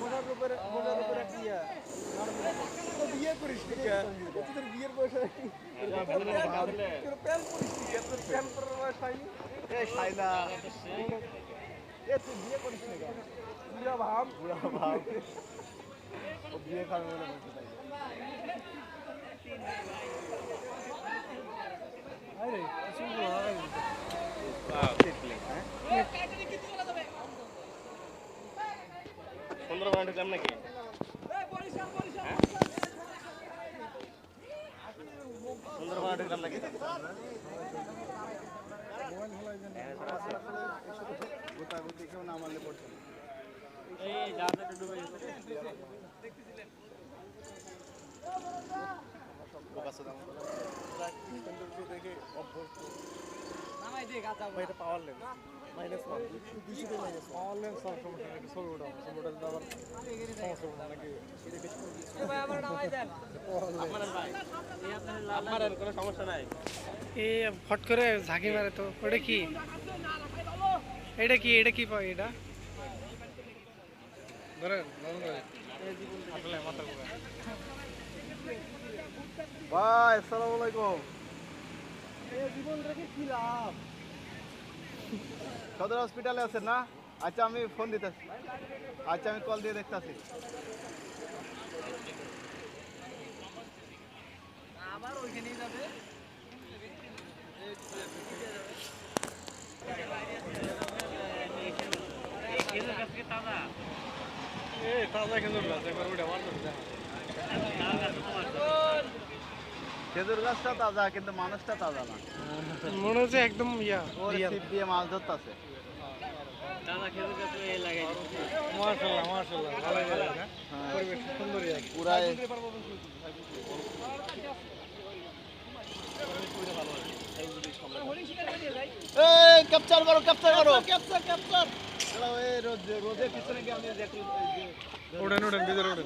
মোটার উপরে মোটার উপরে একটা ইয়া তো বিয়ে করিস ঠিক তোদের বিয়ের বয়স প্যান্ট পরিস ঠিক তোর প্যান্ট পরার বয়স হয়নি এ শাইলা এ তুই বিয়ে করিস না কেন বুড়া ভাব বুড়া ভাব ও বিয়ে খাবে বলে বলতে চাই আরে কিছু হয় সুন্দরবন ঢুকলাম নাকি সুন্দরবন ঢুকলাম নাকি? এই জাহাজটা ডুবে গেছে বোকাসে দাম দেখে অভ্যস্ত এটা power lens minus one power lens সব সমস্যা নাকি ছবি ওটা ছবি ওটা আবার সমস্যা ওঠা নাকি? কোনো সমস্যা নাই? এ ফট করে ঝাঁকি মারে তো। ওটা কি? এটা কি? এটা কি পাই এটা? ধরেন আসলে মাথা ভাই আসসালামু আলাইকুম। জীবন রেখে কি লাভ সদর হসপিটালে আছেন না? আচ্ছা আমি ফোন দিতেছি আচ্ছা আমি কল দিয়ে দেখতেছি। এই তাজা কিন্তু আছে একবার ওটা মারতে দেখা খেজুর গাছটা তাজা কিন্তু মানুষটা তাজা না। মনে হচ্ছে একদম ইয়া। ওর রিয়াল। ছিপ দিয়ে মাছ ধরতেছে। ক্যাপচার করো ক্যাপচার করো ক্যাপচার ক্যাপচার রোদের পিছনে গিয়ে আমি ওঠেন ওঠেন ভিতরে ওঠেন